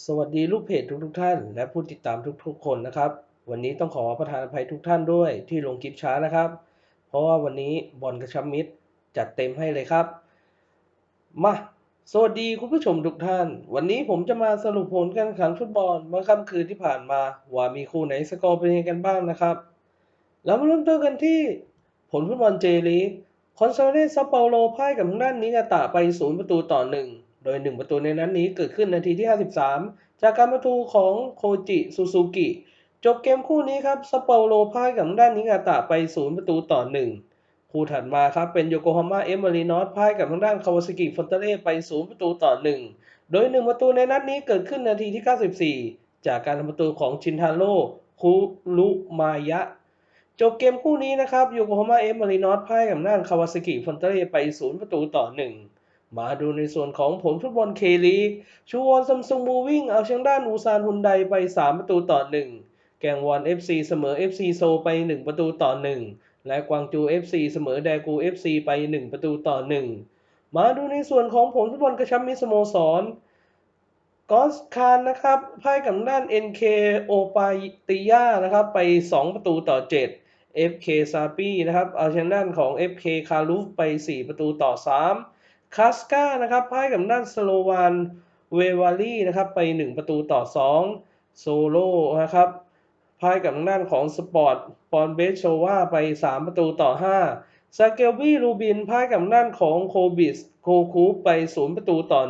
สวัสดีลูกเพจทุกๆท่าน และผู้ติดตามทุกๆ คนนะครับ วันนี้ต้องขอประทานอภัยทุกท่านด้วยที่ลงคลิปช้านะครับ เพราะว่าวันนี้บอลกระชับมิตรจัดเต็มให้เลยครับ มาสวัสดีคุณผู้ชมทุกท่าน วันนี้ผมจะมาสรุปผลการแข่งขันฟุตบอลเมื่อค่ำคืนที่ผ่านมา ว่ามีคู่ไหนสกอร์เป็นยังไงกันบ้างนะครับแล้วมาเริ่มต้นกันที่ผลฟุตบอลเจลีคอนซาเลสซาเปาโลพ่ายกับทางด้านนิกาตะไป 0 ประตูต่อ 1 โดย 1 ประตูในนั้นนี้เกิดขึ้นนาทีที่ 53 จากการประตูของโคจิซูซูกิ จบเกมคู่นี้ครับซาเปโลพ่ายกับด้านนิกาตะไป 0 ประตูต่อ 1 คู่ถัดมาครับเป็นโยโกฮาม่าเอมเมอรีนอสพ่ายกับทางด้านคาวาซากิฟอนเตเล่ไป 0 ประตูต่อ 1 โดย 1 ประตูในนัดนี้เกิดขึ้นนาทีที่ 94 จากการทำประตูของชินทาโร่คุรุมายะจบเกมคู่นี้นะครับโยโกฮาม่าเอฟมารีนอสพ่ายกับน่านคาวาซากิฟอนเตเรไป 0 ประตูต่อ 1 มาดูในส่วนของผลฟุตบอลเคลีชูวอนซัมซุงมูวิ่งเอาชนะด้านอูซานฮุนไดไป 3 ประตูต่อ 1 แกงวอน FC เสมอ FC โซไป 1 ประตูต่อ 1 และกวางจู FC เสมอแดกู FC ไป 1 ประตูต่อ 1 มาดูในส่วนของผลฟุตบอลกระชับมิสโมสรกอสคานนะครับพ่ายกับด้าน NK โอปาติยานะครับไป 2 ประตูต่อ 7 FK ซาปีนะครับเอาชนะด้านของ FK คารูฟไป 4 ประตูต่อ 3 คาสกานะครับพ่ายกับด้านสโลวานเววารีนะครับไป 1 ประตูต่อ 2 โซโลนะครับพ่ายกับด้านของสปอร์ตปอนเบสโชวาไป 3 ประตูต่อ 5ซาเกลบี้รูบินพ่ายกับด้านของโคบิสโคคูไป 0 ประตูต่อ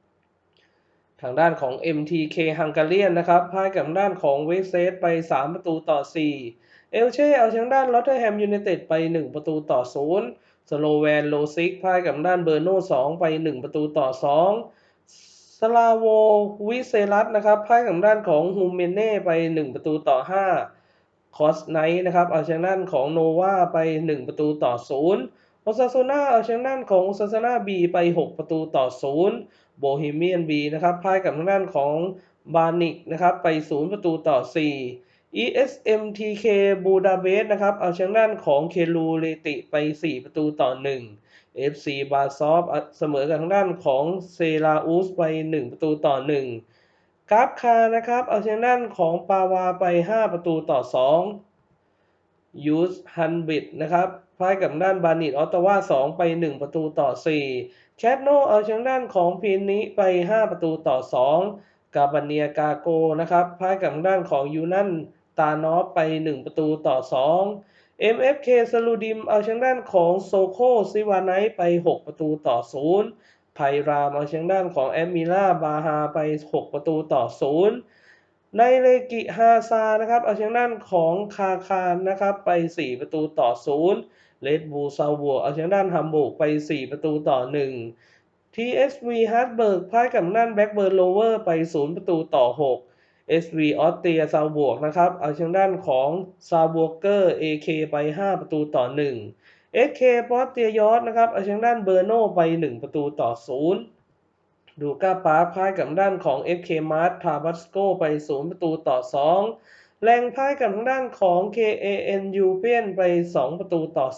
1 ทางด้านของ MTK ฮังการีนนะครับพ่ายกับด้านของเวสเซสไป 3 ประตูต่อ 4 เอลเช่เอาชนะด้านลอตเทอร์แฮมยูไนเต็ดไป 1 ประตูต่อ 0 สโลแวนโลซิกพ่ายกับด้านเบอร์โน่2ไป 1 ประตูต่อ 2 สลาโววิเซรัสนะครับพ่ายกับด้านของฮูเมเน่ไป 1 ประตูต่อ 5 คอสไนท์นะครับเอาชนะด้านของโนวาไป 1 ประตูต่อ 0 โอซาโซนาเอาชนะด้านของโอซาโซนาบีไป 6 ประตูต่อ 0 โบฮีเมียนบีนะครับพ่ายกับด้านของบานิกนะครับไป 0 ประตูต่อ 4 ESMTK บูดาเบสนะครับ เอาชนะด้านของเคลูเลติไป 4 ประตูต่อ 1 FC บาซอฟเสมอกับทางด้านของเซราอุสไป 1 ประตูต่อ 1 กราฟคานะครับ เอาชนะด้านของปาวาไป 5 ประตูต่อ 2 ยูสฮันบิดนะครับพ่ายกับด้านบานิตออตตาวา2 ไป 1 ประตูต่อ 4 แคทโนเอาชนะด้านของพีนิไป 5 ประตูต่อ 2 กาบเนียกาโกนะครับพ่ายกับด้านของยูนัน ตานอฟไป 1 ประตูต่อ 2 MFK สลูดิมเอาชนะด้านของโซโคซิวานไนไป 6 ประตูต่อ 0 ไพรามเอาชนะด้านของแอมมิล่าบาฮาไป 6 ประตูต่อ 0 ในเลกิฮาซานะครับเอาชนะด้านของคาคารนะครับไป 4 ประตูต่อ 0 เลดบูซาวบัวเอาชนะด้านฮัมบูกไป 4 ประตูต่อ 1 TSV ฮาร์ดเบิร์กพ่ายกับด้านแบ็กเบิร์นโลเวอร์ไป 0 ประตูต่อ 6 SV ออสเตรียซาวบวกนะครับเอาชนะด้านของซาวบวกเกอร์ AK ไป 5 ประตูต่อ 1 SK ปอสเตียยอสนะครับเอาชนะด้านเบอร์โนไป 1 ประตูต่อ 0 ดูก้าปาพ่ายกับด้านของ FK มาร์ทาบัสโกไป 0 ประตูต่อ 2 แรงพ่ายกับทางด้านของ KANU เพียนไป 2 ประตูต่อ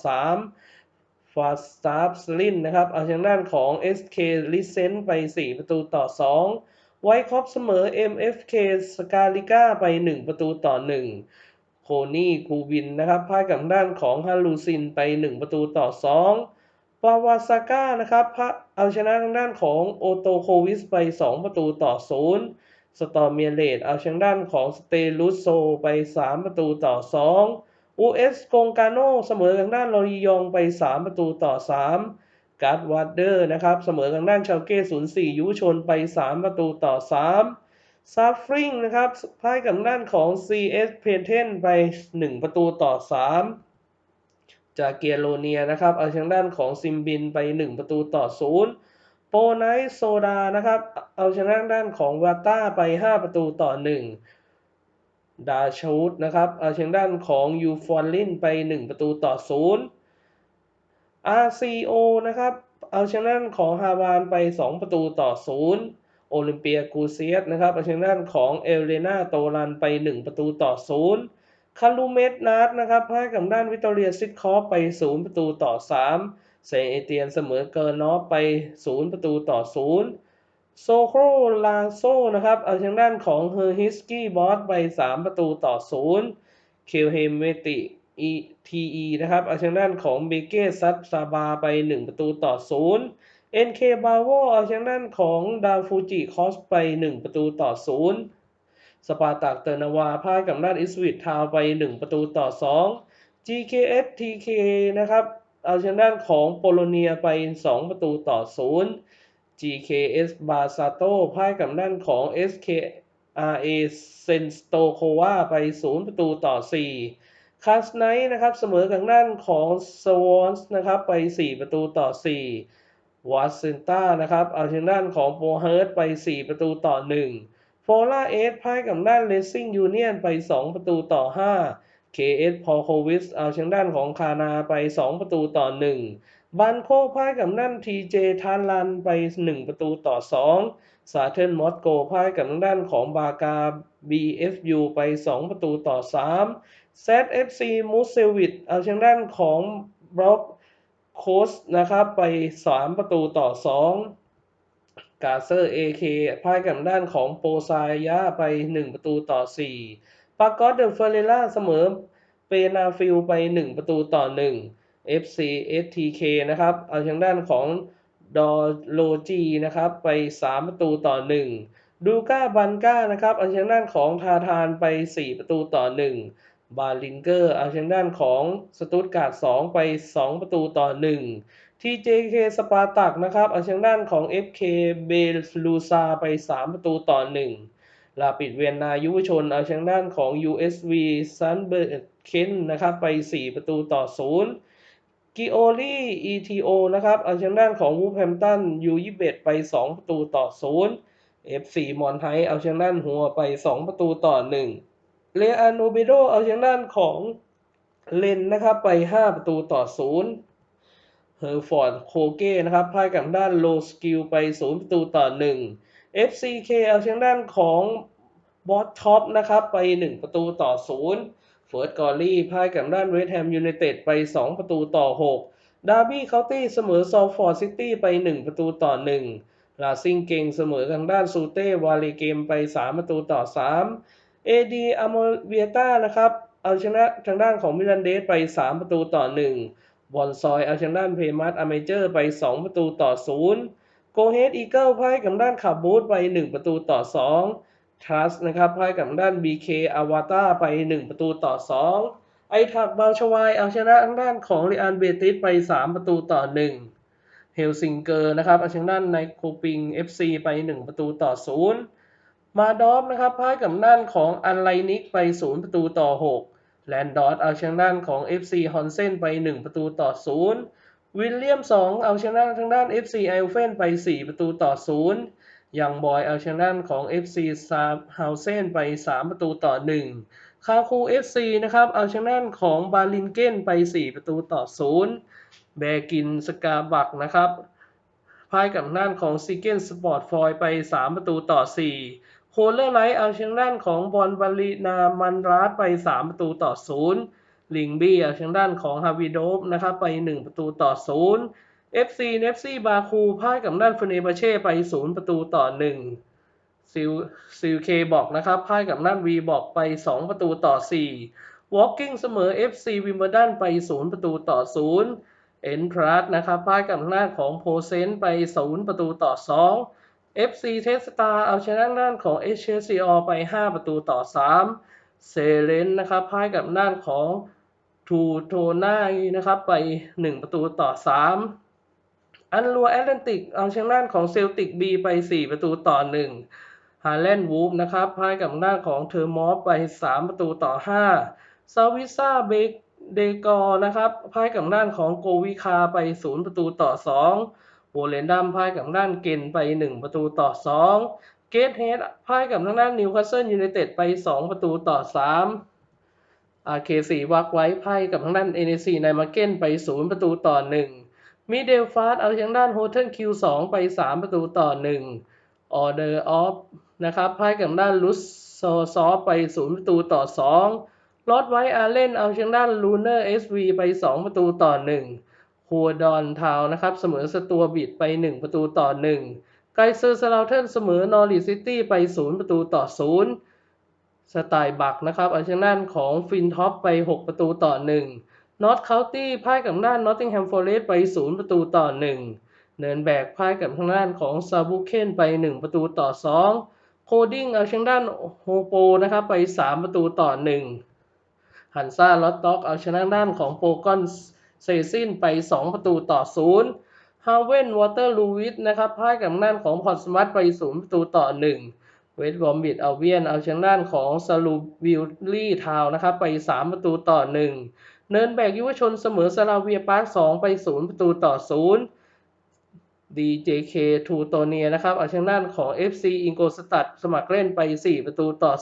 3ฟาสตาร์สลินนะครับเอาชนะด้านของ SK ลิเซนไป 4 ประตูต่อ 2 ไวท์คอปเสมอ MFK สกาลิก้าไป 1 ประตูต่อ 1 โคนี่คูวินนะครับพ่ายกับด้านของฮาลูซินไป 1 ประตูต่อ 2 ปาวาซาก้านะครับเอาชนะทางด้านของโอโตโควิสไป 2 ประตูต่อ 0 สตอร์เมียเลตเอาชนะด้านของสเตลุสโซไป 3 ประตูต่อ 2 US กงกาโนเสมอทางด้านลอริยองไป 3 ประตูต่อ 3 การ์ดวาร์เดอร์นะครับ เสมอทางด้านชาวเก้04ยุชนไป 3 ประตูต่อ 3 ซาฟริงนะครับพ่ายกับด้านของ CS เพเทนไป 1 ประตูต่อ 3 จากเกียโรเนียนะครับ เอาชนะด้านของซิมบินไป 1 ประตูต่อ 0 โปไนโซดานะครับ เอาชนะด้านของวาต้าไป 5 ประตูต่อ 1ดาชูดนะครับ เอาชนะด้านของยูฟอนลินไป 1 ประตูต่อ 0 RCO นะครับเอาชนะด้านของฮาวานไป 2 ประตูต่อ 0 โอลิมเปียกูเซียสนะครับเอาชนะด้านของเอลเลนาโตรันไป 1 ประตูต่อ 0 คารูเมตนาร์นะครับพ่ายกับด้านวิตอเรียซิดคอฟไป 0 ประตูต่อ 3 เซเอเตียนเสมอเกอร์นอฟไป 0 ประตูต่อ 0 โซโครลาโซนะครับเอาทางด้านของเฮอร์ฮิสกี้บอสไป 3 ประตูต่อ0เคลเฮมเมติ อีทีอีนะครับเอาทางด้านของเบเก้ซัตซาบาไป 1 ประตูต่อ 0 NK บาโวเอาทางด้านของดาวฟูจิคอสไป 1 ประตูต่อ 0 สปาตักเตอร์นาวาพ่ายกับด้านอิสวิตทาวไป 1 ประตูต่อ 2 GKS TK นะครับเอาทางด้านของโปโลเนียไป 2 ประตูต่อ 0 GKS บาซาโตพ่ายกับด้านของ SKRA เซนสโตโควาไป 0 ประตูต่อ 4 คาสไนนะครับเสมอกับด้านของสวอนส์นะครับไป 4 ประตูต่อ 4วอสเซนต้านะครับเอาทางด้านของโปเฮิร์ตไป 4 ประตูต่อ 1 โฟล่าเอสพ่ายกับด้านเลสซิ่งยูเนียนไป 2 ประตูต่อ 5 KS พอโควิสเอาทางด้านของคานาไป 2 ประตูต่อ 1 บันโคพ่ายกับด้าน TJ ทานลันไป 1 ประตูต่อ2ซาเทนมอสโกพ่ายกับทางด้านของบากา BFU ไป 2 ประตูต่อ 3 ZFC มูเซวิตเอาทางด้านของบล็อกโคสนะครับ ไป 3 ประตูต่อ 2 กาเซอร์ AK พ่ายกับด้านของโปไซยาไป 1 ประตูต่อ 4 ปากอตเดอเฟเรล่าเสมอเปนาฟิลไป 1 ประตูต่อ 1 FC STK นะครับ เอาทางด้านของดอโลจีนะครับ ไป 3 ประตูต่อ 1 ดูก้าบันก้านะครับ เอาทางด้านของทาทานไป 4 ประตูต่อ 1 บาลิงเกอร์เอาทางด้านของสตุตการ์ด2ไป 2 ประตูต่อ1 TJK สปาร์ตักนะครับเอาทางด้านของ FK เบลูซาไป 3 ประตูต่อ 1 ลาปิดเวียนนายุวชนเอาทางด้านของ USV ซันเบอร์เคนนะครับไป 4 ประตูต่อ 0กิโอลี่ ETO นะครับเอาทางด้านของวูแฮมตันยูยี่เบไป 2 ประตูต่อ 0 F4 มอนไทเอาทางด้านหัวไป 2 ประตูต่อ 1 เลอาโนเบโดเอาทางด้านของเลนนะครับไป 5 ประตูต่อ 0เฮอร์ฟอร์ดโคเก้นะครับพ่ายกับด้านโลสกิลไป 0 ประตูต่อ 1 FCK เอาทางด้านของบอสท็อปนะครับไป 1 ประตูต่อ 0 เฟิร์สกอรี่พ่ายกับด้านเวสต์แฮมยูไนเต็ดไป 2 ประตูต่อ 6 ดาร์บี้เคาน์ตี้เสมอซอลฟอร์ดซิตี้ไป 1 ประตูต่อ 1 ลาซิงเกงเสมอทางด้านซูเต้วาลีเกมไป 3 ประตูต่อ 3 เอดีอโมเวียต้านะครับเอาชนะทางด้านของมิลันเดสไป 3 ประตูต่อ 1 บอลซอยเอาชนะด้านเพมัสอเมเจอร์ไป 2 ประตูต่อ 0 โกเฮดอีเกิลพ่ายกับด้านขับบูธไป 1 ประตูต่อ 2 ทรัสนะครับพ่ายกับด้าน BK อวาตาไป 1 ประตูต่อ 2 ไอทักบาลชวายเอาชนะทางด้านของเรอันเบติสไป 3 ประตูต่อ 1 เฮลซิงเกอร์นะครับเอาชนะด้านในโคปิง FC ไป 1 ประตูต่อ 0 มาดอฟนะครับพ่ายกับด้านของอันไลนิกไป 0 ประตูต่อ 6 แลนดอร์เอาชนะด้านของ FC ฮอนเซนไป 1 ประตูต่อ 0 วิลเลียม 2 เอาชนะทางด้าน FC ไอลเฟนไป 4 ประตูต่อ 0 ยังบอยเอาชนะด้านของ FC ซาเฮาเซนไป 3 ประตูต่อ 1 คาคู FC นะครับเอาชนะด้านของบาลินเกนไป 4 ประตูต่อ 0 แบกินสกาบักนะครับพ่ายกับด้านของซีเกนสปอร์ตฟอยไป 3 ประตูต่อ 4 โคเลอร์ไลท์เอาชนะด้านของบอลบาลีนามันราสไป 3 ประตูต่อ 0 ลิงบี้เอาชนะด้านของฮาวิโดฟนะครับไป 1 ประตูต่อ 0 FC เนฟซีบาคูพ่ายกับด้านเฟเนบาเช่ไป 0 ประตูต่อ 1 ซิลซิลเคบอกนะครับพ่ายกับด้านวีบอกไป 2 ประตูต่อ 4 วอลกิ้งเสมอ FC วิมเบอร์ดันไป 0 ประตูต่อ 0เอ็นทรัสนะครับพ่ายกับด้านของโพเซนไป 0 ประตูต่อ 2 FC เทสตาเอาชนะด้านของ HCO ไป 5 ประตูต่อ 3 เซเลนนะครับพ่ายกับด้านของทูโทนานะครับไป 1 ประตูต่อ 3 อันลัวแอตแลนติกเอาชนะด้านของเซลติกบีไป 4 ประตูต่อ 1 ฮาแลนด์วูฟนะครับพ่ายกับด้านของเทอร์มอฟไป 3 ประตูต่อ 5 ซาวิซ่าเบกเดกอนะครับพ่ายกับด้านของโกวิคาไป 0 ประตูต่อ 2 โวเลนดัมพ่ายกับด้านเกนไป 1 ประตูต่อ 2 เกตเฮดพ่ายกับทางด้านนิวคาสเซิลยูไนเต็ดไป 2 ประตูต่อ 3อาเคสีวักไว้ไพ่กับทางด้านเอเนซีไนมาเก้นไป 0 ประตูต่อ 1มีเดลฟาสเอาทางด้านโฮเทลคิว2ไป 3 ประตูต่อ 1 ออเดอร์ออฟนะครับไพ่กับด้านลุสโซซอไป 0 ประตูต่อ 2ลอดไว้อาเล่นเอาทางด้านลูเนอร์เอสวีไป 2 ประตูต่อ 1 คัวดอนทาวนะครับ เสมอสตัวบิดไป 1 ประตูต่อ 1 ไกเซอร์สลาวเทนเสมอนอริซิตี้ไป 0 ประตูต่อ 0 สไตล์บักนะครับเอาชนะด้านของฟินท็อปไป 6 ประตูต่อ 1นอตเคาน์ตี้พ่ายกับด้านนอตติงแฮมฟอร์เรสต์ไป 0 ประตูต่อ 1 เนินแบกพ่ายกับทางด้านของซาบูเคนไป 1 ประตูต่อ 2 โคดิ้งเอาชนะด้านโฮโปนะครับไป 3 ประตูต่อ1ฮันซ่าลอตต็อกเอาชนะด้านของโปกอน เซซินไป 2 ประตูต่อ0ฮาเวนวอเตอร์ลูวิสนะครับพ่ายกับด้านของพอร์ตสมัตไป0ประตูต่อ1เวสต์บอมบิดเอาเวียนเอาชนะด้านของซาลูวิลลี่ทาวนะครับไป 3 ประตูต่อ 1 เนินแบกยุวชนเสมอสลาเวียปาร์ค2ไป 0 ประตูต่อ 0 DJK ทูโตเนียนะครับเอาชนะด้านของ FC อิงโกสตัดสมัครเล่นไป 4 ประตูต่อ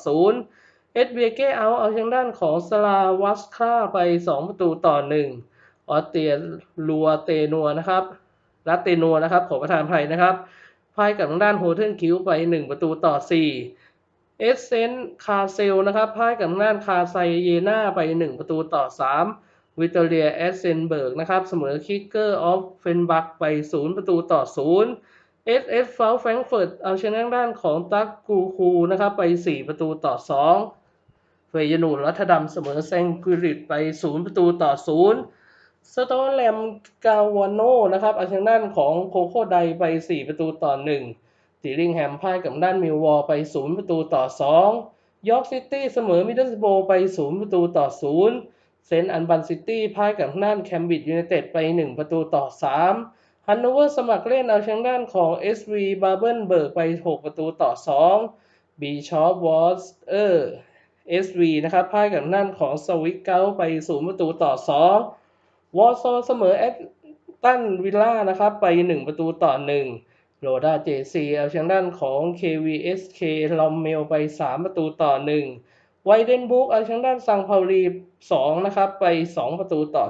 0 เอสเบเกเอาเอาชนะด้านของสลาวัสคาไป 2 ประตูต่อ 1 ออสเตรียลัวเตนัวนะครับรัตเตนัวนะครับขอประทานภัยนะครับพ่ายกับทางด้านโฮเทนคิวไป 1 ประตูต่อ 4 เอสเซนคาเซลนะครับพ่ายกับทางด้านคาไซเยนาไป 1 ประตูต่อ 3 วิตเตอเรียแอสเซนเบิร์กนะครับเสมอคิกเกอร์ออฟเฟนบักไป 0 ประตูต่อ 0 เอสเอสฟาลแฟรงเฟิร์ตเอาชนะด้านของตักกูคูนะครับไป 4 ประตูต่อ 2เฟยนูรัฐดำเสมอแซงกิริตไป 0 ประตูต่อ 0 สโตนแลมกาวานโนนะครับเอาชนะด้านของโคโคไดไป 4 ประตูต่อ 1ติลิงแฮมพ่ายกับด้านมิลวอลไป 0 ประตูต่อ 2 ยอร์กซิตี้เสมอมิดเดิลสโบไป 0 ประตูต่อ 0 เซนต์อันบันซิตี้พ่ายกับด้านแคมบริดจ์ยูไนเต็ดไป 1 ประตูต่อ 3 ฮันโนเวอร์สมัครเล่นเอาชนะด้านของ SV บาร์เบิลเบิร์กไป 6 ประตูต่อ 2 บีชอปวอสเออร์ SV นะครับพ่ายกับด้านของสวิกเกลไป 0 ประตูต่อ 2 วอร์ซอเสมอแอตตันวิลล่านะครับ ไป 1 ประตูต่อ 1 โรด้าเจซีเอาชนะด้านของ KVSK ลอมเมลไป 3 ประตูต่อ 1 ไวเดนบุกเอาชนะด้านซังเปาลี2นะครับไป 2 ประตูต่อ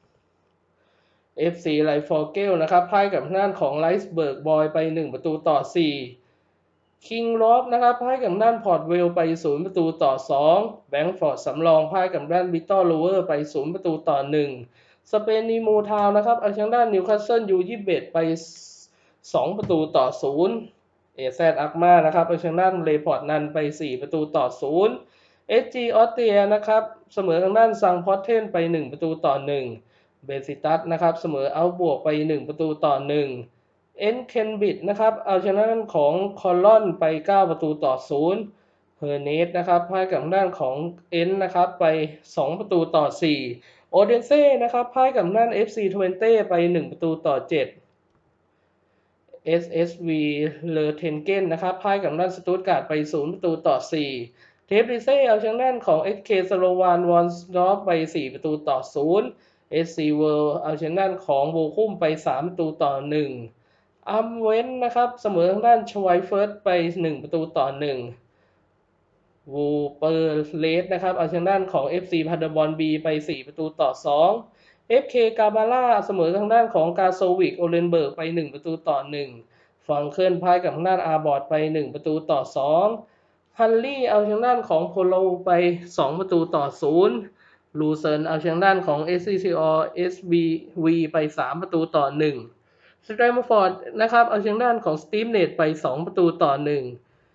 0 FC ไลฟอร์เกลนะครับพ่ายกับด้านของไลส์เบิร์กบอยไป 1 ประตูต่อ 4 คิงลอฟนะครับพ่ายกับด้านพอร์ตเวลไป 0 ประตูต่อ 2 แบงก์ฟอร์ดสำรองพ่ายกับด้านวิตตอร์โลเวอร์ไป 0 ประตูต่อ 1 สเปนนีมูทาวนะครับเอาชนะด้านนิวคาสเซิลยูยี่เบไป 2 ประตูต่อ 0 เอแซดอักมานะครับเอาชนะด้านเลพอร์ตนันไป 4 ประตูต่อ 0 เอจีออสเตรียนะครับเสมอทางด้านซังพอตเทนไป 1 ประตูต่อ 1 เบซิตัสนะครับเสมอเอาบวกไป 1 ประตูต่อ 1 เอ็นเคนบิดนะครับเอาชนะด้านของคอลลอนไป 9 ประตูต่อ 0 เฮอร์เนสนะครับพ่ายกับทางด้านของเอ็นนะครับไป 2 ประตูต่อ 4 โอเดนเซ่นะครับพ่ายกับทางด้าน FC 20 ไป 1 ประตูต่อ 7 SSV เลอเทนเกนนะครับพ่ายกับทางด้านสตูตการ์ดไป 0 ประตูต่อ 4 เทปริเซ่เอาชนะด้านของ SK สโลวานวอนสดอฟไป 4 ประตูต่อ 0 SC World เอาชนะด้านของโวคุมไป 3 ประตูต่อ 1 อัมเวนนะครับ เสมอทางด้านชไวเฟิร์สไป 1 ประตูต่อ 1 วูเปอร์เลสนะครับเอาชนะด้านของ FC พันดบอลบีไป 4 ประตูต่อ 2 FK กาบาล่าเสมอทางด้านของกาโซวิกโอเลนเบิร์กไป 1 ประตูต่อ1ฟังเคลื่อนพายกับทางด้านอาบอร์ดไป 1 ประตูต่อ 2 ฮันลี่เอาชนะด้านของโพโลไป 2 ประตูต่อ 0 ลูเซิร์นเอาชนะด้านของ SCCO SBV ไป 3 ประตูต่อ 1 สแตรมฟอร์ดนะครับเอาชนะด้านของสตีมเนตไป 2 ประตูต่อ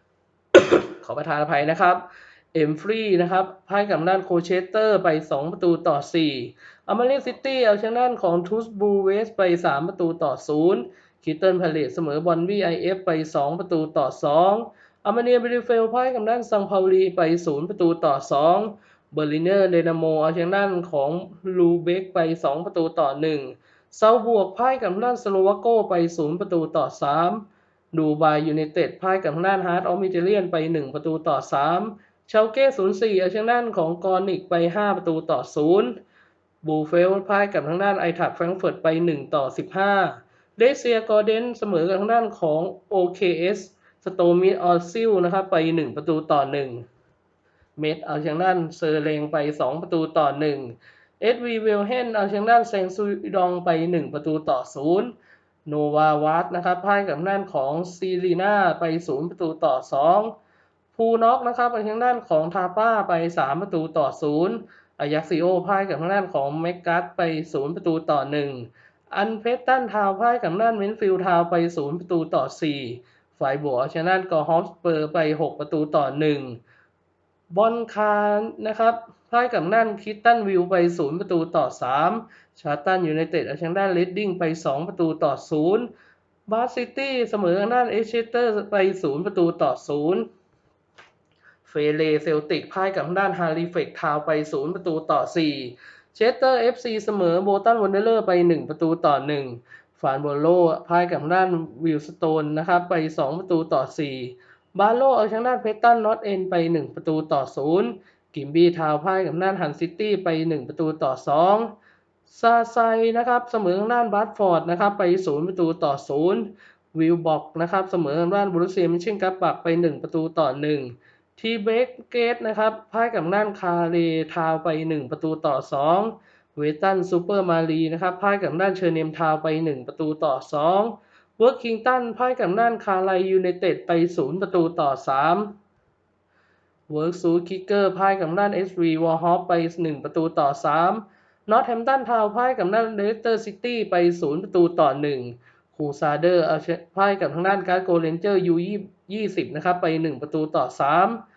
1 ขอประทานอภัยนะครับเอ็มฟรีนะครับพ่ายกับด้านโคเชสเตอร์ไป 2 ประตูต่อ 4อ m มาเรียซิตี้เอาชนะด้านของทูสบูเวสไป 3 ประตูต่อ 0คิตเติลพาเลตเสมอบอลวีไอเอฟไป 2 ประตูต่อ 2อามาเนียบริเฟลพ่ายกับด้านซังพาวลีไป 0 ประตูต่อ 2เบอร์ลิเนอร์เดนาโมเอาชนะด้านของลูเบกไป 2 ประตูต่อ 1 เซาบวกพ่ายกับด้านสโลวาโกไป 0 ประตูต่อ 3 ดูไบยูไนเต็ดพ่ายกับด้านฮาร์ดออมิเทเลียนไป 1 ประตูต่อ 3 เชลเก้04เอาชนะด้านของกอนิกไป 5 ประตูต่อ 0 บูเฟลพ่ายกับทางด้านไอทักแฟรงเฟิร์ตไป 1 ต่อ 15 เดเซียกอร์เดนเสมอกับทางด้านของ OKS สโตมิออซิลนะครับไป 1 ประตูต่อ 1 เมดเอาชนะด้านเซอร์เลงไป 2 ประตูต่อ 1 เอ็ดวีเวลเฮนเอาชนะด้านเซงซูดองไป 1 ประตูต่อ 0 โนวาวัตนะครับพ่ายกับด้านของซีรีนาไป 0 ประตูต่อ 2 พูน็อกนะครับเอาชนะด้านของทาป้าไป 3 ประตูต่อ 0อายักซิโอพ่ายกับทางด้านของแมกกัสไป 0 ประตูต่อ 1 อันเพชรตันทาวพ่ายกับด้านเมนฟิลทาวไป 0 ประตูต่อ 4 ฝ่ายบัวเอาชนะกอร์ฮอสเปอร์ไป 6 ประตูต่อ 1 บอลคานนะครับ พ่ายกับด้านคิตตันวิวไป 0 ประตูต่อ 3 ชาตันอยูไนเต็ดเอาชนะเลดดิ้งไป 2 ประตูต่อ 0 บาร์ซิตี้เสมอทางด้านเอเชสเตอร์ไป 0 ประตูต่อ 0 เฟเลเซลติกพ่ายกับทางด้านฮาริเฟกทาวไป 0 ประตูต่อ 4 เชสเตอร์เอฟซีเสมอโบตันวันเดอร์ไป 1 ประตูต่อ 1 ฟานโบโลพ่ายกับทางด้านวิลสโตนนะครับไป 2 ประตูต่อ 4 บาโลเอาชนะด้านเพชรตันนอตเอ็นไป 1 ประตูต่อ 0 กิมบี้ทาวพ่ายกับทางด้านฮันซิตี้ไป 1 ประตูต่อ 2 ซาไซนะครับเสมอทางด้านบัตฟอร์ดนะครับไป 0 ประตูต่อ 0 วิลบ็อกนะครับเสมอทางด้านบรูเซียมิเชนกัปปักไป 1 ประตูต่อ 1 ทีเบกเกตนะครับพ่ายกับด้านคาเรทาวไป 1 ประตูต่อ 2 เวตันซูเปอร์มารีนะครับพ่ายกับด้านเชอร์เนมทาวไป 1 ประตูต่อ 2เวิร์กคิงตันพ่ายกับด้านคาไลยูไนเต็ดไป 0 ประตูต่อ 3 เวิร์กซูคิกเกอร์พ่ายกับด้าน SV วอลฮอปไป 1 ประตูต่อ 3นอตแฮมตันทาวพ่ายกับด้านเลสเตอร์ซิตี้ไป 0 ประตูต่อ 1 คูซาเดอร์เอาชนะพ่ายกับทางด้านการ์โกเรนเจอร์ยู20นะครับไป 1 ประตูต่อ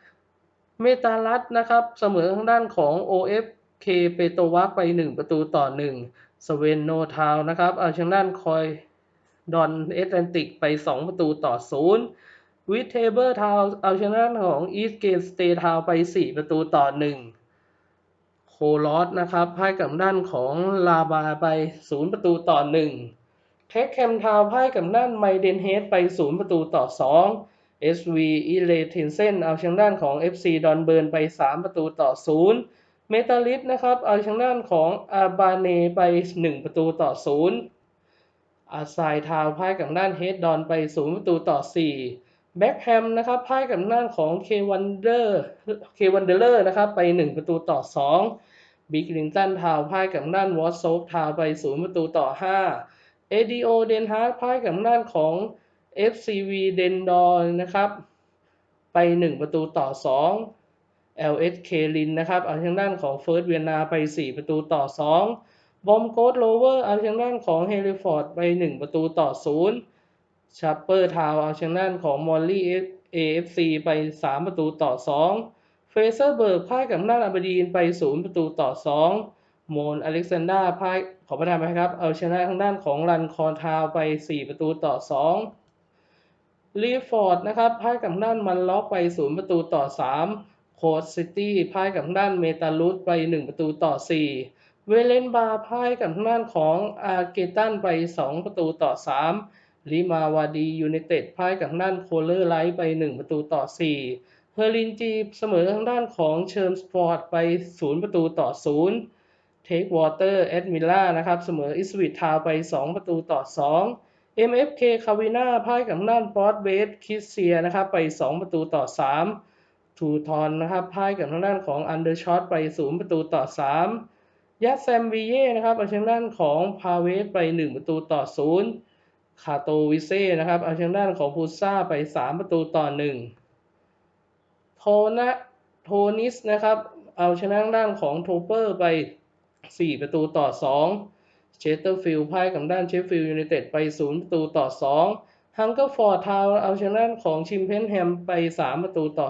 3 เมตาลัสนะครับเสมอทางด้านของ OFK เปโตวักไป 1 ประตูต่อ 1 สเวนโนทาวนะครับเอาชนะด้านคอยดอนเอตแลนติกไป 2 ประตูต่อ 0 วิเทเบอร์ทาวเอาชนะด้านของอีสเกนสเตทาวไป 4 ประตูต่อ 1 โคลอสนะครับพ่ายกับด้านของลาบาไป 0 ประตูต่อ 1 เทคแคมทาวพ่ายกับด้านไมเดนเฮดไป 0 ประตูต่อ 2 SV อีเลเทนเซนเอาชนะด้านของ FC ดอนเบิร์นไป 3 ประตูต่อ 0 เมตาลิสนะครับเอาชนะด้านของอาบาเนไป 1 ประตูต่อ 0 อาไซทาวพ่ายกับด้านเฮดดอนไป 0 ประตูต่อ 4 แบ็กแฮมนะครับพ่ายกับด้านของเควันเดอร์เควันเดอร์นะครับไป 1 ประตูต่อ 2บิ๊กลิงตันทาวพ่ายกับด้านวอตโซฟทาวไป 0 ประตูต่อ 5 เอดีโอเดนฮาร์ดพ่ายกับด้านของ FCV เดนดอนนะครับไป 1 ประตูต่อ 2 LSK ลินนะครับเอาทางด้านของเฟิร์สเวียนาไป 4 ประตูต่อ 2 บอมโกดโลเวอร์เอาทางด้านของเฮลิฟอร์ดไป 1 ประตูต่อ 0 ชัปเปอร์ทาวเอาทางด้านของมอลลี่ AFC ไป 3 ประตูต่อ 2 เฟเซอร์เบิร์กพ่ายกับด้านอาบดีนไป 0 ประตูต่อ 2 โมนอเล็กซานดราพ่ายขอประทานไปครับ เอาชนะทางด้านของรันคอร์ทาวไป 4 ประตูต่อ 2 ลีฟอร์ดนะครับพ่ายกับด้านมันล็อกไป 0 ประตูต่อ 3 โคดซิตี้พ่ายกับด้านเมตาลูสไป 1 ประตูต่อ 4 เวเลนบาร์พ่ายกับด้านของอาร์เกตันไป 2 ประตูต่อ 3 ลิมาวาดียูไนเต็ดพ่ายกับด้านโคเลอร์ไลท์ไป 1 ประตูต่อ 4 เฮอร์ลินจีเสมอทางด้านของเชิร์มสปอร์ตไป 0 ประตูต่อ 0 เทควอเตอร์แอดมิล่านะครับเสมออิสวิตทาวไป 2 ประตูต่อ 2 MFK คาวิน่าพ่ายกับด้านปอร์ตเบสคิสเซียนะครับไป 2 ประตูต่อ 3 ทูทอนนะครับพ่ายกับทางด้านของอันเดอร์ช็อตไป 0 ประตูต่อ 3 ยัตแซมวีเย่นะครับเอาชนะด้านของพาเวสไป 1 ประตูต่อ 0 คาโตวิเซ่นะครับ เอาชนะด้านของพูซ่าไป 3 ประตูต่อ1โทนะโทนิสนะครับ เอาชนะด้านของโทเปอร์ไป 4 ประตูต่อ 2 เชสเตอร์ฟิลด์พ่ายกับด้านเชฟฟิลด์ยูไนเต็ดไป 0 ประตูต่อ 2 ฮังเกอร์ฟอร์ดทาวเอาชนะด้านของชิมเพนแฮมไป 3 ประตูต่อ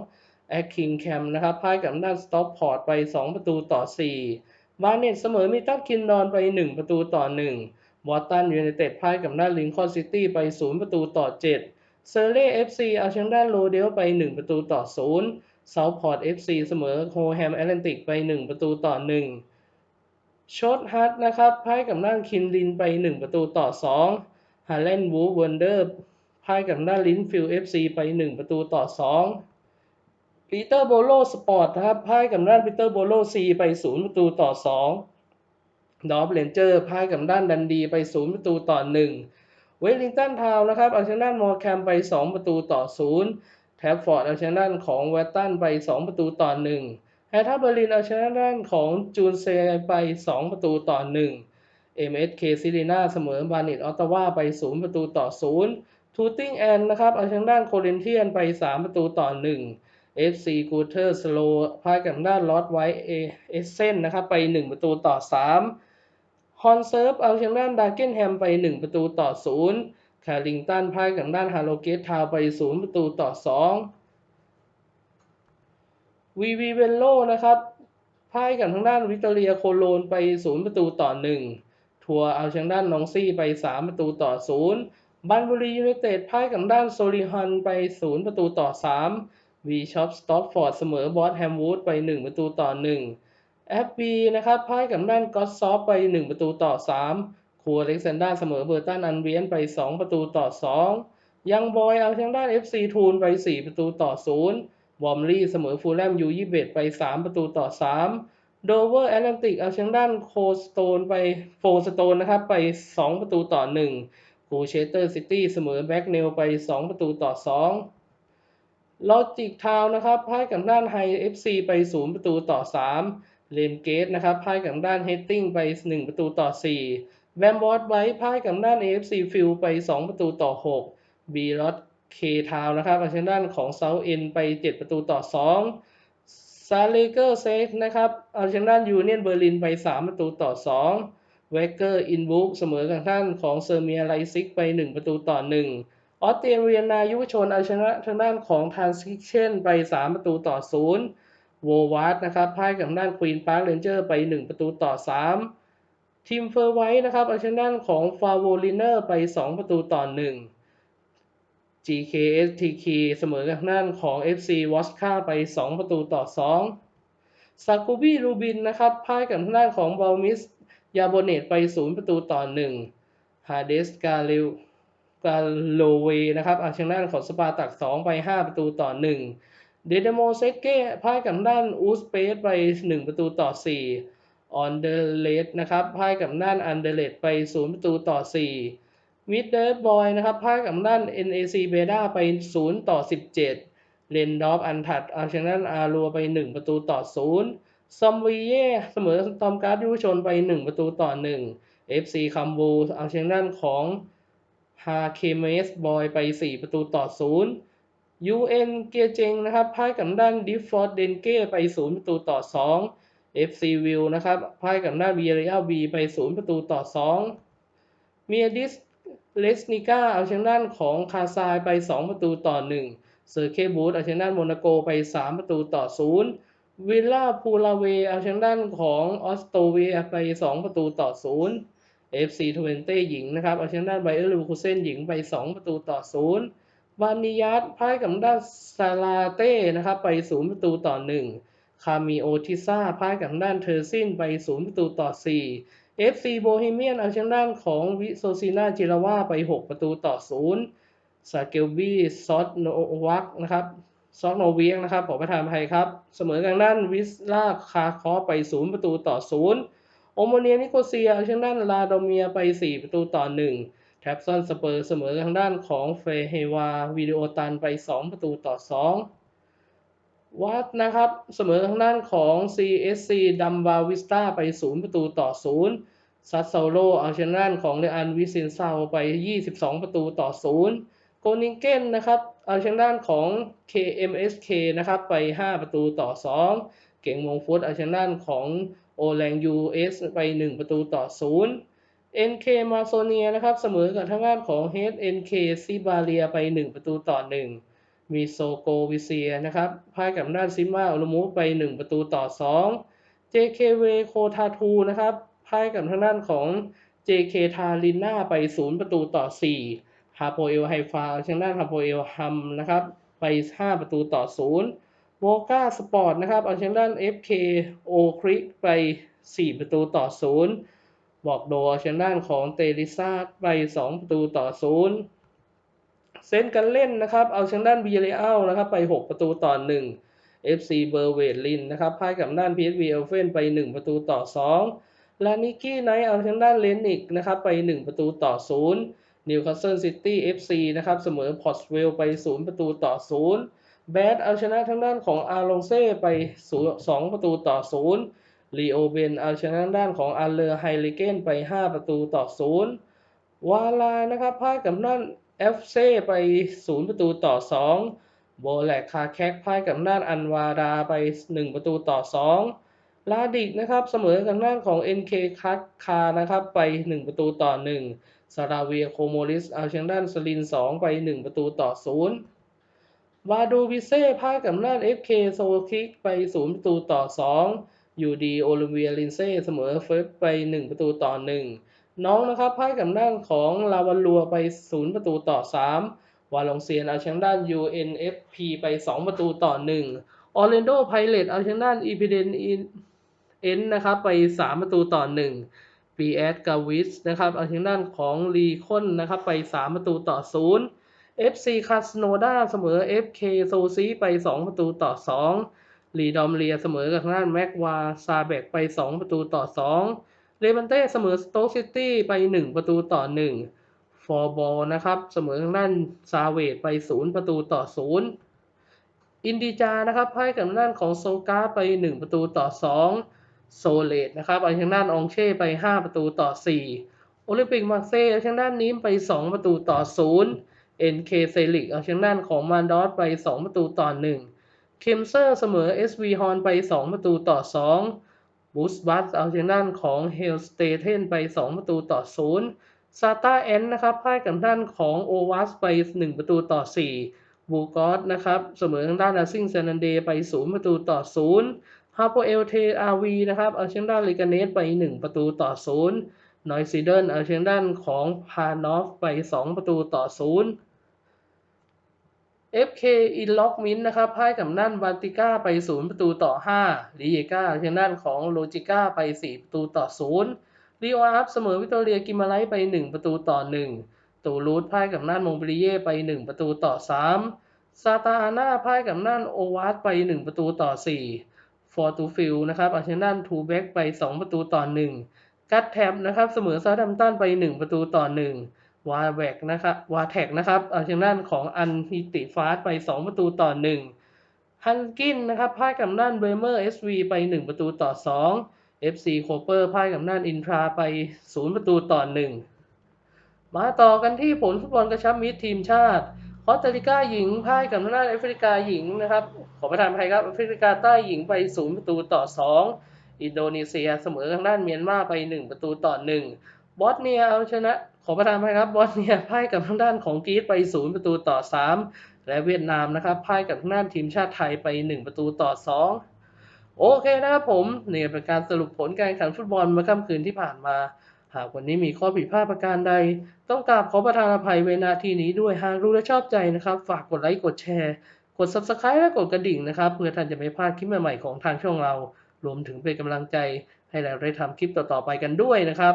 2 แอคคิงแคมนะครับพ่ายกับด้านสต็อปพอร์ตไป 2 ประตูต่อ 4 บาร์เน็ตเสมอมิตันคินดอนไป 1 ประตูต่อ 1 วอตตันยูไนเต็ดพ่ายกับด้าลิงคอนซิตี้ไป 0 ประตูต่อ 7 เซอร์เล่เอฟซีเอาชนะด้านโรเดลไป 1 ประตูต่อ 0 เซาท์พอร์ตเอฟซีเสมอโฮแฮมแอตแลนติกไป 1 ประตูต่อ 1 ชอตฮัตนะครับพ่ายกับด้าคินลินไป 1 ประตูต่อ 2ฮาเลนวูฟเวนเดอร์พ่ายกับด้าลินฟิลเอฟซีไป 1 ประตูต่อ 2ปีเตอร์โบโลสปอร์ตนะครับพ่ายกับด้านปีเตอร์โบโลซีไป 0 ประตูต่อ 2 ดอฟเลนเจอร์พ่ายกับด้านดันดีไป 0 ประตูต่อ 1 เวลลิงตันทาวน์นะครับเอาชนะด้านมอร์แคมไป 2 ประตูต่อ 0 แท็บฟอร์ดเอาชนะด้านของเวสตันไป 2 ประตูต่อ 1แฮท่าเบอร์ลินเอาชนะด้านของจูนเซไป 2 ประตูต่อ 1 MSK ซิลิน่าเสมอบานิตออตตาวาไป 0 ประตูต่อ 0 ทูติงแอนนะครับเอาชนะด้านโคเรนเทียนไป 3 ประตูต่อ 1 FC กูเทอร์สโลพ่ายกับด้านลอตไวท์เอเซนนะครับ ไป 1 ประตูต่อ 3 ฮอนเซิร์ฟเอาชนะดาร์เกนแฮมไป 1 ประตูต่อ0แคลิงตันพ่ายกับด้านฮาโลเกตทาวไป 0 ประตูต่อ 2 วีวีเวนโลนะครับพ่ายกับทางด้านวิตเรียโคโลนไป 0 ประตูต่อ 1 ทัวร์เอาชนะด้านนองซี่ไป 3 ประตูต่อ 0 บันบุรียูไนเต็ดพ่ายกับด้านโซลิฮันไป 0 ประตูต่อ 3 วีช็อปสต็อปฟอร์ดเสมอบอสแฮมวูดไป 1 ประตูต่อ 1 แอฟบีนะครับพ่ายกับด้านก็อตซอฟไป 1 ประตูต่อ 3 ครัวเล็กเซนด้าเสมอเบอร์ตันอันเวียนไป 2 ประตูต่อ 2 ยังบอยเอาทางด้าน FC ทูนไป 4 ประตูต่อ 0 วอมลี่เสมอฟูลแลมยูยี่เบไป 3 ประตูต่อ 3 โดเวอร์แอตแลนติกเอาทางด้านโคสโตนไปโฟสโตนนะครับไป 2 ประตูต่อ 1 กูเชสเตอร์ซิตี้เสมอแบ็กเนลไป 2 ประตูต่อ 2ลอจิกทาวนะครับพ่ายกับด้านไฮเอฟซีไป 0 ประตูต่อ 3 เลมเกตนะครับพ่ายกับด้านเฮตติ้งไป 1 ประตูต่อ 4แบมบอสไว้พ่ายกับด้าน AFC ฟิลไป 2 ประตูต่อ 6 บีลอตเคทาวนะครับเอาชนะด้านของเซาเอ็นไป 7 ประตูต่อ 2 ซาเลเกอร์เซกนะครับเอาชนะด้านยูเนียนเบอร์ลินไป 3 ประตูต่อ 2 เวเกอร์อินบุ๊กเสมอกับท่านของเซอร์เมียไลซิกไป 1 ประตูต่อ 1ออสเตรเลียนายุวชนเอาชนะทางด้านของทานซิเช่นไป 3 ประตูต่อ 0 โววาร์ดนะครับพ่ายกับด้านควีนพาร์คเรนเจอร์ไป 1 ประตูต่อ 3 ทีมเฟอร์ไว้นะครับเอาชนะด้านของฟาโวลิเนอร์ไป 2 ประตูต่อ 1 GKSTK เสมอกับด้านของ FC วอสคาไป 2 ประตูต่อ 2 ซากูบีรูบินนะครับพ่ายกับทางด้านของบอลมิสยาโบเนตไป 0 ประตูต่อ 1 ฮาเดสกาเลวกาโลเวนะครับเอาชนะของสปาตัก 2 ไป 5 ประตูต่อ 1 เดเดโมเซเก้พ่ายกับด้านอูสเปสไป 1 ประตูต่อ 4 ออนเดเลสนะครับพ่ายกับด้านอันเดเลตไป 0 ประตูต่อ 4 มิดเดิร์บอยนะครับพ่ายกับด้าน NAC เบด้าไป 0 ต่อ 17 เลนดอฟอันทัดเอาชนะอารัวไป 1 ประตูต่อ 0 ซอมวีเย่เสมอตอมการ์ดยุวชนไป 1 ประตูต่อ 1 FC คัมบูเอาชนะด้นของฮาเคเมสบอยไป 4 ประตูต่อ 0 UN เกียเจงนะครับพ่ายกับด้านดิฟฟอร์ดเดนเก้ไป 0 ประตูต่อ 2 FC วิลนะครับพ่ายกับด้านเบียร์เรียลบีไป 0 ประตูต่อ2เมียดิสเลสนิก้าเอาชนะด้านของคาซายไป 2 ประตูต่อ 1 เซอร์เคบูธเอาชนะด้านโมนาโกไป 3 ประตูต่อ 0 วิลล่าพูลาเวเอาชนะด้านของออสโตเวียไป 2 ประตูต่อ 0 FC ทเวนเต้หญิงนะครับเอาชนะด้านไบเออร์ลิวคูเซนหญิงไป 2 ประตูต่อ 0 บานิยัตพ่ายกับด้านซาลาเต้นะครับไป0ประตูต่อ1คามิโอทิซ่าพ่ายกับด้านเทอร์ซินไป0ประตูต่อ4 FC โบฮีเมียนเอาชนะด้านของวิโซซินาจิราวาไป6ประตูต่อ0ซาเกลบี้ซอตโนวักนะครับซอตโนเวียงนะครับขอประทานภัยครับ เสมอกันด้านวิสลาคาคอไป0ประตูต่อ0โอโมเนียนิโคเซียเอาชนะด้านลาโดเมียไป4ประตูต่อ1 แท็บซอนสเปอร์เสมอทางด้านของเฟเฮวาวิดีโอตันไป 2 ประตูต่อ 2 วัดนะครับ เสมอทางด้านของ CSC ดัมบาวิสตาไป 0 ประตูต่อ 0 ซัตโซโลเอาชนะด้านของเรอันวิซินเซาไป 22 ประตูต่อ 0 โกนิงเกนนะครับเอาชนะด้านของ KMSK นะครับไป 5 ประตูต่อ 2 เก่งมงฟุตเอาชนะด้านของโอแลงยูเอสไป 1 ประตูต่อ 0 NK มาโซเนียนะครับเสมอกับทางด้านของ HNK ซิบาเลียไป 1 ประตูต่อ 1 มีโซโกวิเซียนะครับพ่ายกับด้านซิมาอุลมูไป 1 ประตูต่อ 2 JKW โคทาทูนะครับพ่ายกับทางด้านของ JK ทาลิน่าไป 0 ประตูต่อ 4 ฮาโปเอลไฮฟาทางด้านฮาโปเอลฮัมนะครับไป 5 ประตูต่อ 0 โวกาสปอร์ตนะครับเอาชนะด้าน FK โอคริกไป 4 ประตูต่อ 0 บอกโดเอาชนด้านของเตลิซาไป 2 ประตูต่อ 0 เซนกันเล่นนะครับ เอาชนด้านบีเรอัลนะครับไป 6 ประตูต่อ 1 FC เบอร์เวดลินนะครับพ่ายกับด้าน PSV เอลเฟนไป 1 ประตูต่อ 2 ลานิกี้ไนท์เอาชนด้านเลนิกนะครับไป 1 ประตูต่อ 0 นิวคาสเซิลซิตี้ FC นะครับเสมอพอร์ตเวลไป 0 ประตูต่อ 0 แบดเอาชนะทางด้านของอาลงเซ่ไป 2 ประตูต่อ 0 ลีโอเบนเอาชนะด้านของอาเลอร์ไฮลิเกนไป 5 ประตูต่อ 0 วาลานะครับพ่ายกับด้านเอฟเซไป 0 ประตูต่อ 2 โบแลกคาแคกพ่ายกับด้านอันวาดาไป 1 ประตูต่อ 2 ลาดิกนะครับเสมอกับหน้านของ NK คัตคานะครับไป 1 ประตูต่อ 1 ซาราเวียโคโมลิสเอาชนะด้านสลิน 2 ไป 1 ประตูต่อ 0วาดูวิเซ่พ่ายกับหน้าน FK โซคิกไป 0 ประตูต่อ 2 ยูดีโอลิเวียลินเซ่เสมอเฟฟไป 1 ประตูต่อ 1 น้องนะครับพ่ายกับหน้านของลาวันลัวไป 0 ประตูต่อ 3 วาลองเซียนเอาชนะด้าน UNFP ไป 2 ประตูต่อ 1 ออร์เรนโดไพเรตเอาชนะด้านอีพีเดนเอ็นนะครับไป 3 ประตูต่อ 1ปีแอดกาวิสนะครับเอาชนะด้านของลีคอนนะครับไป 3 ประตูต่อ 0 FC คาสโนดาเสมอ FK โซซีไป 2 ประตูต่อ 2 ลีดอมเลียเสมอกับทางด้านแม็กวาซาเบกไป 2 ประตูต่อ 2 เลมันเต้เสมอสโต๊กซิตี้ไป 1 ประตูต่อ 1 ฟอร์บอลนะครับ เสมอทางด้านซาเวดไป 0 ประตูต่อ 0 อินดิจานะครับพ่ายกับทางด้านของโซกาไป 1 ประตูต่อ 2 โซเลตนะครับเอาทางด้านองเช่ไป 5 ประตูต่อ 4 โอลิมปิกมาร์เซ่เอาทางด้านนี้ไป 2 ประตูต่อ0 NK เซลิกเอาทางด้านของมานดอสไป 2 ประตูต่อ 1 เคมเซอร์เสมอ SV ฮอนไป 2 ประตูต่อ 2 บูสบัสเอาทางด้านของเฮลสเตเทนไป 2 ประตูต่อ 0 ซาตาแอนนะครับพ่ายกับด้านของโอวัสไป 1 ประตูต่อ 4 บูกอสนะครับเสมอทางด้านอาซิงเซนันเดไป 0 ประตูต่อ 0 ฮาโปเอลเทอาวีนะครับเอาทางด้านลิกาเนสไป 1 ประตูต่อ 0นอยซีเดนเอาทางด้านของพานอฟไป 2 ประตูต่อ 0 FK อินล็อกมินนะครับพ่ายกับด้านบาติก้าไป 0 ประตูต่อ5ลีเอก้าทางด้านของโลจิก้าไป 4 ประตูต่อ0ลีโออาร์เสมอวิตอเรียกิมาไลไป 1 ประตูต่อ 1 ตูรูทพ่ายกับด้านมงเบรีเย่ไป 1 ประตูต่อ 3 ซาตาอาน่าพ่ายกับด้านโอวาสไป 1 ประตูต่อ 4 ฟอร์ตูฟิลนะครับอาชนะด้านทูเบ็กไป 2 ประตูต่อ 1 กัตแทบนะครับเสมอซาดัมตันไป 1 ประตูต่อ 1 วาแวกนะครับวาแท็กนะครับเอาชนะด้าของอันฮิติฟาสไป 2 ประตูต่อ 1 ฮันกินนะครับพ่ายกับด้านเบเมอร์เอสวีไป 1 ประตูต่อ 2 FC โคเปอร์พ่ายกับด้านอินทราไป 0 ประตูต่อ 1 มาต่อกันที่ผลฟุตบอลกระชับมิตรทีมชาติคอสตาริกาหญิงพ่ายกับด้านแอฟริกาหญิงนะครับ ขอประทานภัยครับแอฟริกาใต้หญิงไป 0 ประตูต่อ 2 อินโดนีเซียเสมอทางด้านเมียนมาไป 1 ประตูต่อ 1 บอสเนียเอาชนะ ขอประทานอภัยครับบอสเนียพ่ายกับทางด้านของกรีซไป 0 ประตูต่อ 3 และเวียดนามนะครับพ่ายกับทางด้านทีมชาติไทยไป 1 ประตูต่อ 2 โอเคนะครับผมเนี่ยเป็นการสรุปผลการแข่งขันฟุตบอลเมื่อค่ำคืนที่ผ่านมา หากวันนี้มีข้อผิดพลาดประการใด ต้องกราบขอประทานอภัยเวนาทีนี้ด้วยหากรู้และชอบใจนะครับ ฝากกดไลค์กดแชร์ กด Subscribe และกดกระดิ่งนะครับเพื่อท่านจะไม่พลาดคลิปใหม่ๆของทางช่องเรา รวมถึงเป็นกำลังใจให้เราได้ทำคลิปต่อๆไปกันด้วยนะครับ